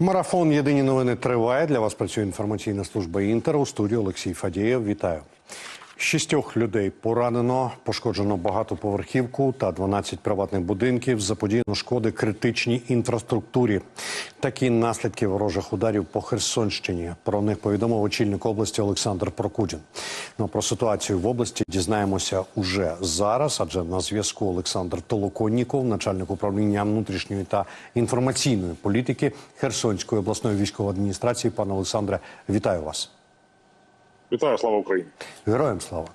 Марафон Єдині новини триває. Для вас працює інформаційна служба Інтер. У студії Олексій Фадієв. Вітаю. Шістьох людей поранено, пошкоджено багатоповерхівку та 12 приватних будинків. Заподіяно шкоди критичній інфраструктурі. Такі наслідки ворожих ударів по Херсонщині. Про них повідомив очільник області Олександр Прокудін. Ну про ситуацію в області дізнаємося уже зараз. Адже на зв'язку Олександр Толоконніков, начальник управління внутрішньої та інформаційної політики Херсонської обласної військової адміністрації. Пане Олександре, вітаю вас. Вітаю, слава Україні! Героям слава.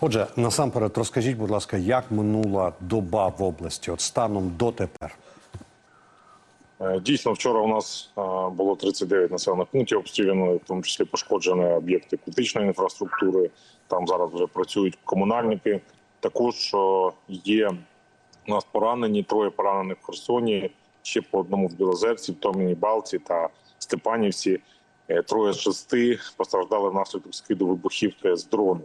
Отже, насамперед розкажіть, будь ласка, як минула доба в області, от станом дотепер? Е, Дійсно, вчора у нас е, було 39 населених пунктів обстріляно, в тому числі пошкоджені об'єкти критичної інфраструктури. Там зараз вже працюють комунальники. Також є у нас поранені, троє поранених в Херсоні, ще по одному в Білозерці, в Томіні Балці та Степанівці. Е, Троє з шести постраждали внаслідок скиду вибухівки з дрону.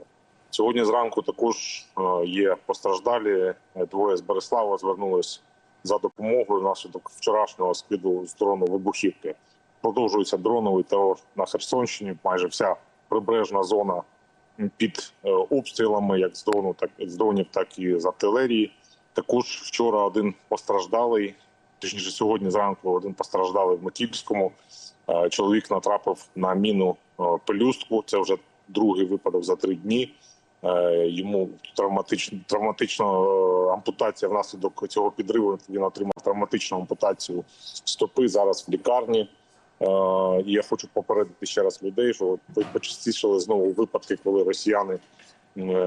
Сьогодні зранку також е, є постраждалі. Е, Двоє з Береслава звернулись за допомогою внаслідок вчорашнього скиду з дрону вибухівки. Продовжується дроновий терор на Херсонщині. Майже вся прибережна зона під обстрілами, як з дрону, так з дронів, так і з артилерії. Також вчора один постраждалий, точніше сьогодні зранку один постраждалий в Матільському. Е, Чоловік натрапив на міну е, пелюстку. Це вже другий випадок за три дні. Е, Йому травматична е, ампутація внаслідок цього підриву. Він отримав травматичну ампутацію стопи зараз в лікарні. І я хочу попередити ще раз людей, що почастішали знову випадки, коли росіяни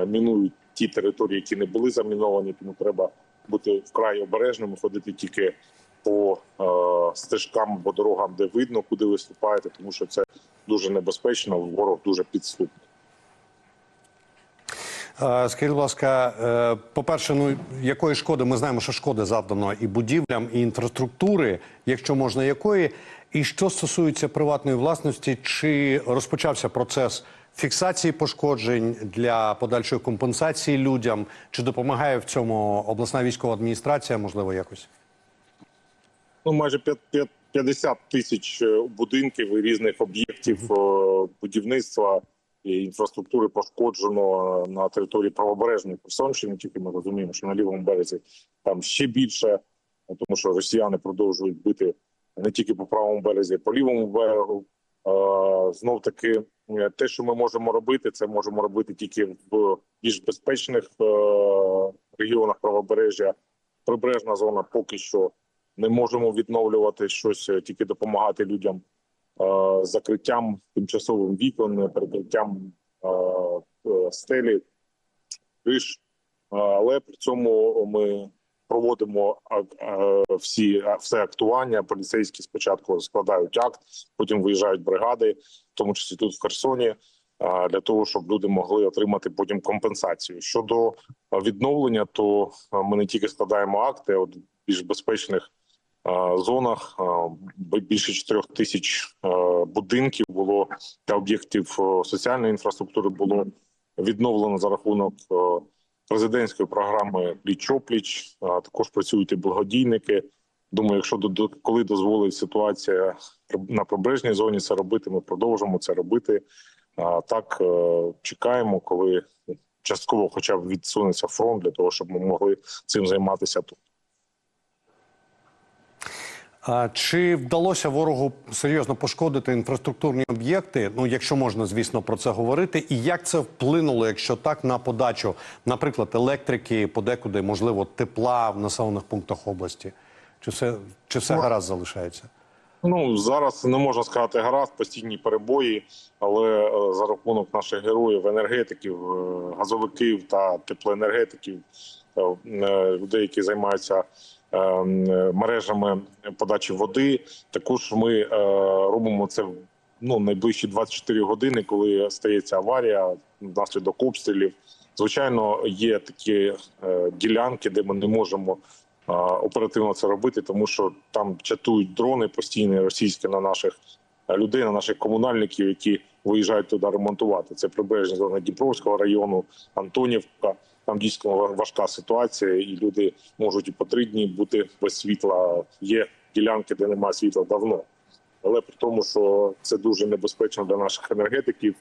мінують ті території, які не були заміновані. Тому треба бути вкрай обережними, ходити тільки по е, стежкам або дорогам, де видно, куди ви вступаєте, тому що це дуже небезпечно. Ворог дуже підступний. Е, Скажіть, будь ласка, е, по-перше, ну якої шкоди? Ми знаємо, що шкоди завдано і будівлям, і інфраструктури, якщо можна, якої. І що стосується приватної власності, чи розпочався процес фіксації пошкоджень для подальшої компенсації людям, чи допомагає в цьому обласна військова адміністрація, можливо, якось? Ну, майже п'ят- п'ят- 50 тисяч е, будинків і різних об'єктів е, будівництва і інфраструктури пошкоджено на території правобережної Херсонщини. Тільки ми розуміємо, що на лівому березі там ще більше, тому що росіяни продовжують бити не тільки по правому березі, а й по лівому берегу. Знов таки, е, те, що ми можемо робити, це можемо робити тільки в більш безпечних е, регіонах правобережжя. Прибережна зона поки що не можемо відновлювати щось, е, тільки допомагати людям е, закриттям тимчасовим вікон, перекриттям е, стелі, криш. Але при цьому ми проводимо всі все актування. Поліцейські спочатку складають акт, потім виїжджають бригади, в тому числі тут в Херсоні, для того, щоб люди могли отримати потім компенсацію. Щодо відновлення, то ми не тільки складаємо акти, от більш безпечних зонах е, більше 4 тисяч е, будинків було та об'єктів е, соціальної інфраструктури було відновлено за рахунок е, президентської програми пліч-опліч. Е, Також працюють і благодійники. Думаю, якщо коли дозволить ситуація на прибережній зоні це робити, ми продовжимо це робити. Так е, чекаємо, коли частково, хоча б відсунеться фронт, для того, щоб ми могли цим займатися тут. Чи вдалося ворогу серйозно пошкодити інфраструктурні об'єкти? Ну, якщо можна, звісно, про це говорити, і як це вплинуло, якщо так, на подачу, наприклад, електрики, подекуди, можливо, тепла в населених пунктах області? Чи все, чи все гаразд залишається? Ну зараз не можна сказати гаразд, постійні перебої, але е, за рахунок наших героїв, енергетиків, е, газовиків та теплоенергетиків, е, людей, які займаються мережами подачі води. Також ми е, робимо це ну найближчі 24 години, коли стається аварія внаслідок обстрілів. Звичайно, є такі е, ділянки, де ми не можемо оперативно це робити, тому що там чатують дрони постійні російські на наших е, людей, на наших комунальників, які виїжджають туди ремонтувати. Це прибережні зони Дніпровського району, Антонівка. Там дійсно важка ситуація, і люди можуть і по три дні бути без світла. Є ділянки, де немає світла давно. але при тому, що це дуже небезпечно для наших енергетиків,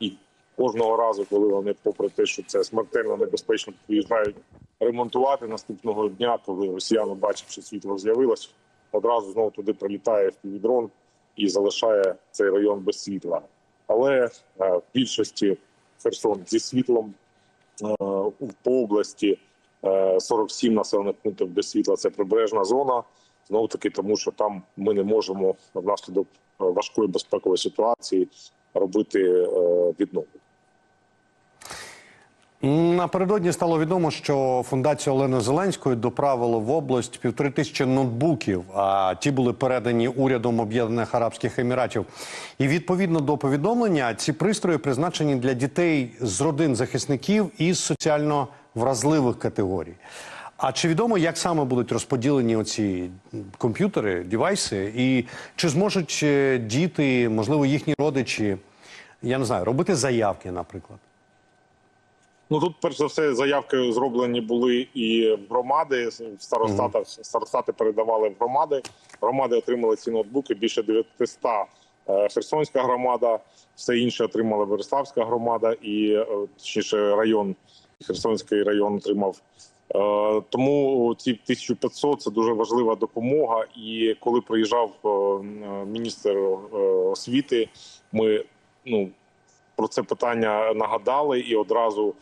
і кожного разу, коли вони, попри те, що це смертельно небезпечно, приїжджають ремонтувати наступного дня, коли росіяни бачать, що світло з'явилось, одразу знову туди прилітає дрон і залишає цей район без світла. Але е, в більшості Херсон зі світлом по області е, 47 населених пунктів без світла. Це прибережна зона. Знову таки, тому що там ми не можемо внаслідок е, важкої безпекової ситуації робити е, відновлення. Напередодні стало відомо, що фундація Олени Зеленської доправила в область півтори тисячі ноутбуків, а ті були передані урядом Об'єднаних Арабських Еміратів. І відповідно до повідомлення, ці пристрої призначені для дітей з родин захисників із соціально вразливих категорій. А чи відомо, як саме будуть розподілені оці комп'ютери, девайси, і чи зможуть е, діти, можливо, їхні родичі, я не знаю, робити заявки, наприклад? Ну тут, перш за все, заявки зроблені були і в громади. В старостатах старостати передавали в громади. Громади отримали ці ноутбуки. Більше 900 е, Херсонська громада, все інше отримала Береславська громада і е, точніше район Херсонський район отримав. Е, Тому ці 1500 – це дуже важлива допомога. І коли приїжджав міністр освіти, ми ну про це питання нагадали, і одразу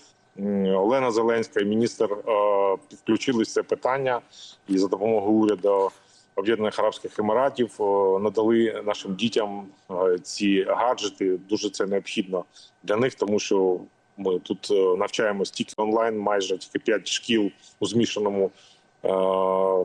Олена Зеленська і міністр е, підключили це питання і за допомогою уряду Об'єднаних Арабських Еміратів е, надали нашим дітям е, ці гаджети. Дуже це необхідно для них, тому що ми тут навчаємось тільки онлайн, майже тільки 5 шкіл у змішаному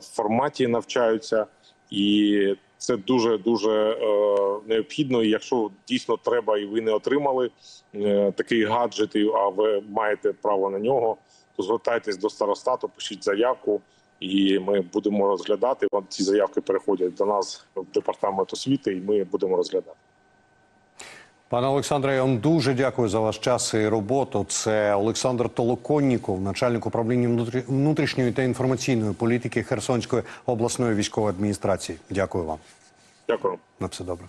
форматі навчаються, і це дуже дуже е, необхідно. І якщо дійсно треба, і ви не отримали е, такий гаджет, а ви маєте право на нього, то звертайтесь до старостату, пишіть заявку, і ми будемо розглядати. Ці заявки переходять до нас в департамент освіти, і ми будемо розглядати. Пане Олександре, я вам дуже дякую за ваш час і роботу. Це Олександр Толоконніков, начальник управління внутрі- внутрішньої та інформаційної політики Херсонської обласної військової адміністрації. Дякую вам. Дякую. На все добре.